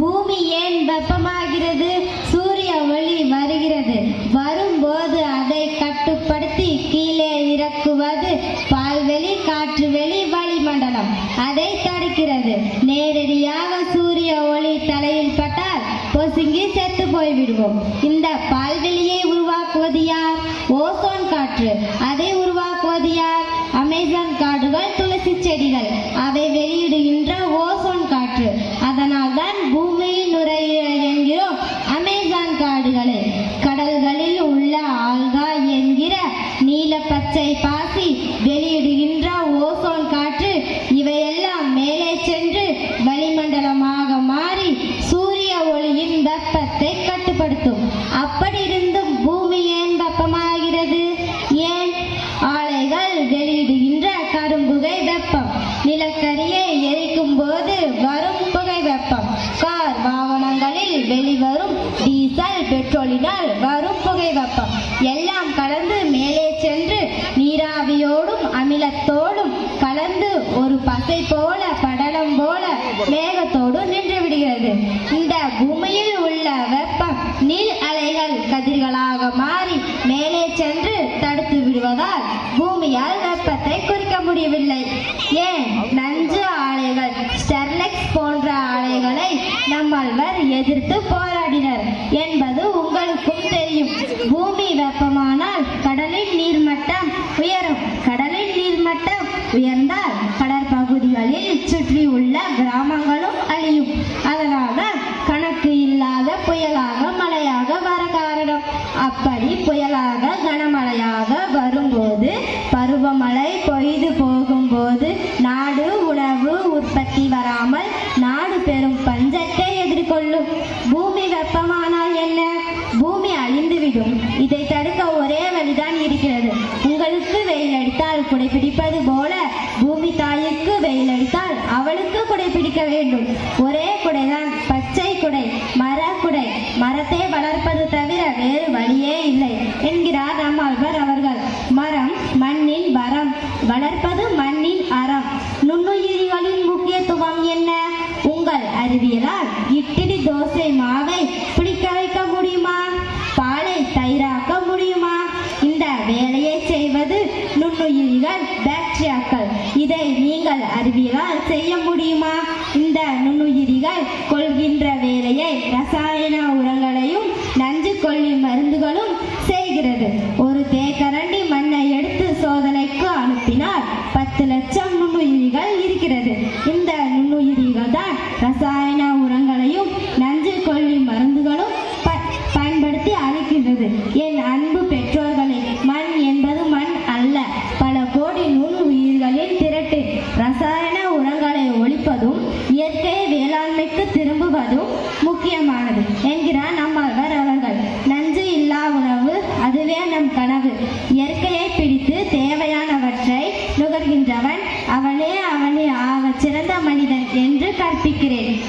பூமி ஏன் வெப்பமாகிறது? சூரிய ஒளி வருகிறது. வரும்போது அதை கட்டுப்படுத்தி கீழே இறக்குவது பால்வெளி காற்று வெளி வளிமண்டலம். அதை தடுக்கிறது. நேரடியாக சூரிய ஒளி தலையில் பட்டால் பொசுங்கி செத்து போய்விடுவோம். இந்த பால்வெளியை உருவாக்குவது யார்? ஓசோன் காற்று. பாசி வெளியிடுகின்ற ஓசோன் காற்று இவையெல்லாம் மேலே சென்று வளிமண்டலமாக மாறி சூரிய ஒளியின் வெப்பத்தை கட்டுப்படுத்தும். அப்படி இருந்தும் பூமி ஏன் வெப்பமாகிறது? ஏன்? ஆலைகள் வெளியிடுகின்ற கரும்புகை வெப்பம் நிலக்கரியை எரிக்கும் போது வரும் புகை வெப்பம் கார் வாகனங்களில் வெளிவரும் டீசல் பெட்ரோலினால் வரும் புகை வெப்பம். எல்லாம் கலந்து மேலே சென்று நீராவியோடும் அமிலத்தோடும் கலந்து ஒரு பசை போல மேகம் போல மேகத்தோடு நின்று விடுகிறது. இந்த பூமியில் உள்ள வெப்பம் நீர் அலைகள் கதிர்களாக மாறி மேலே சென்று தடுத்து விடுவதால் பூமியால் வெப்பத்தை குறிக்க முடியவில்லை. ஏன்? நஞ்சு ஆலைகள் ஸ்டெர்லெக்ஸ் போன்ற ஆலைகளை நம்மாழ்வார் எதிர்த்து போராடினர் என்பது உங்களுக்கும் தெரியும். பூமி வெப்பமானால் கடலின் நீர்மட்டம் உயரும். கடலின் நீர்மட்டம் உயர்ந்தால் சுற்றி உள்ள கிராமங்களும் அழியும். அதனால கணக்கு இல்லாத புயலாக மழையாக வர காரணம். அப்படி புயலாக கனமழையாக வரும்போது பருவமழை பொய்து போகும்போது நாடு உணவு உற்பத்தி வராமல் நாடு பெரும் பஞ்சத்தை எதிர்கொள்ளும். பூமி வெப்பமானால் என்ன? பூமி அழிந்துவிடும். இதை தடுக்க ஒரே வழிதான் இருக்கிறது. உங்களுக்கு வெயில் அடித்தால் குடைபிடிப்பது போல பூமி தாய்க்கு வெயில் அடித்தால் அவளுக்கு குடை பிடிக்க வேண்டும். ஒரே குடைதான் பச்சை குடை மர குடை. மரத்தை வளர்ப்பது தவிர வேறு வழியே இல்லை என்கிறார் நம்மாழ்வார் அவர் நுண்ணுயிரிகள் பாக்டீரியாக்கள். இதை நீங்கள் அறிவியலால் செய்ய முடியுமா? இந்த நுண்ணுயிரிகள் கொள்கின்ற வேலையை ரசாயன உரங்களையும் நஞ்சு கொல்லி மருந்துகளும் செய்கிறது. ஒரு தேக்கரண்டி மண்ணை எடுத்து சோதனைக்கு அனுப்பினால் பத்து லட்சம் நுண்ணுயிரிகள் இருக்கிறது. இந்த நுண்ணுயிரிகள் தான் ரசாயன உரங்களையும் நஞ்சு கொல்லி மருந்துகளும் ப- பயன்படுத்தி அளிக்கின்றது என் அன்பு ஒழிப்பதும் இயற்கை வேளாண்மைக்கு திரும்புவதும் முக்கியமானது. என்கிறார் நம்மாழ்வார் அவர்கள். நஞ்சு இல்லா உணவு அதுவே நம் கனவு. இயற்கையை பிடித்து தேவையானவற்றை நுகர்கின்றவன் அவனே அவனே. ஆவ சிறந்த மனிதன் என்று கற்பிக்கிறேன்.